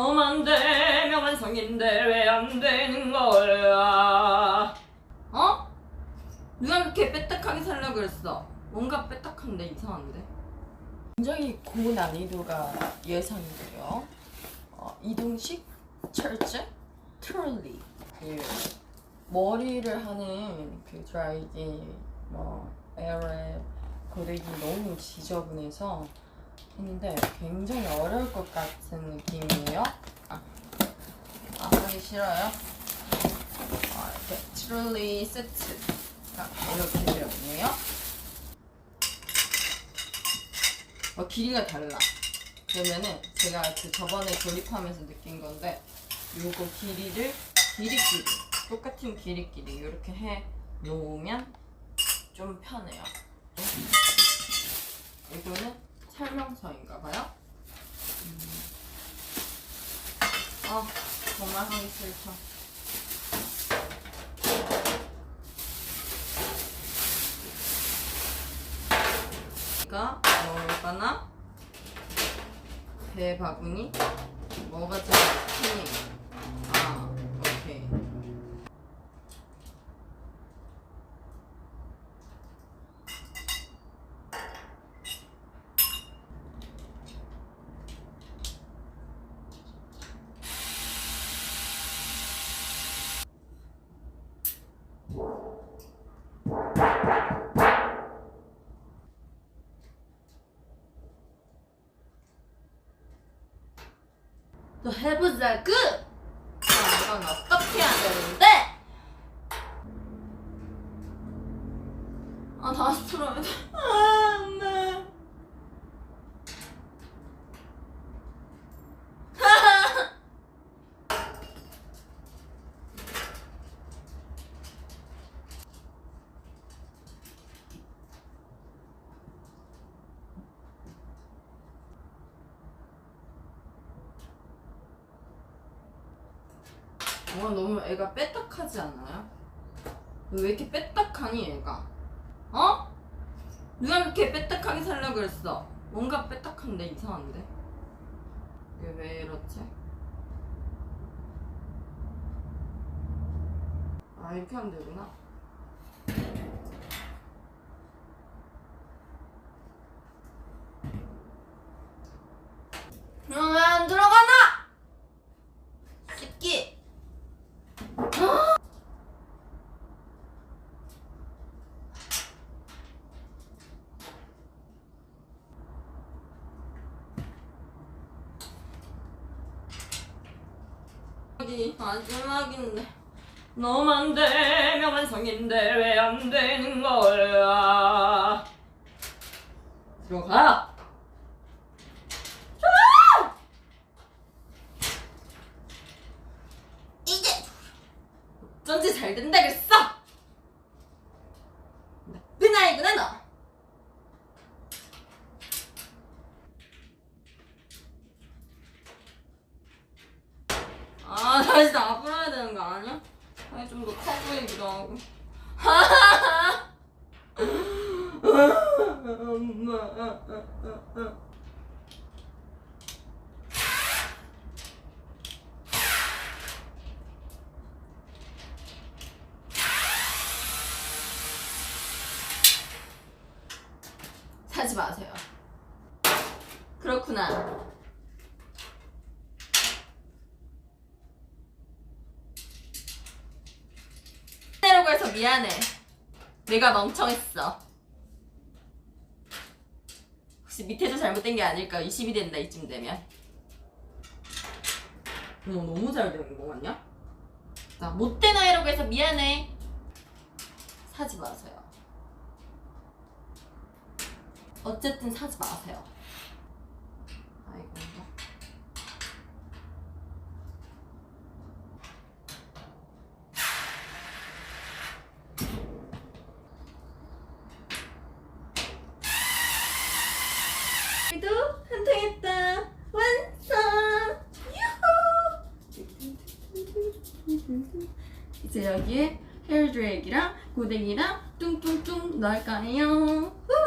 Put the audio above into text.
너만 되면 완성인데 왜 안 되는 거야? 어? 누가 그렇게 빼딱하게 살라 그랬어? 뭔가 빼딱한데 이상한데? 굉장히 고난이도가 예상돼요. 어, 이동식 철제 트롤리 그 머리를 하는 그 드라이기 뭐 에어랩 고데기 너무 지저분해서 했는데 굉장히 어려울 것 같은 느낌이에요. 아, 아 하기 싫어요. 아, 이렇게 트롤리 세트가 이렇게 되어 있네요. 어, 길이가 달라. 그러면은 제가 그 저번에 조립하면서 느낀 건데 요거 길이를 길이끼리 똑같은 길이끼리 이렇게 해 놓으면 좀 편해요. 이거는 설명서인가 봐요. 음. 아 정말 하기 싫다. 이가 얼마나 배 바구니 뭐가 제일 크니? 아 오케이. 또 해보자구! 아, 이건 어떻게 해야 되는데? 아, 다시 풀어야 돼. 아, 네. 와, 너무 애가 빼딱하지 않아요? 왜 이렇게 빼딱하니, 애가? 어? 누가 그렇게 빼딱하게 살라 그랬어? 뭔가 빼딱한데 이상한데? 왜 이렇지? 아 이렇게 하면 되구나 그럼 왜안 들어가나? 새끼 여기 마지막인데. 너만 되면 완성인데 왜 안 되는 거야? 들어가. 들어가! 이제 어쩐지 잘 된다 그랬어 나쁜 아이구나 너 아, 다시 다 풀어야 되는 거 아니야? 아니, 좀 더 커 보이기도 하고. 엄마. 사지 마세요. 그렇구나. 미안해. 내가 멍청했어. 혹시 밑에도 잘못된 게 아닐까? 20이 된다 이쯤 되면. 너 너무 잘 되는 거 같냐? 나 못된 아이라고 해서 미안해. 사지 마세요. 어쨌든 사지 마세요. 아이고. 우리도 한탕했다 완성 유후 이제 여기에 헤어 드라이기랑 고데기랑 뚱뚱뚱 넣을까요 후!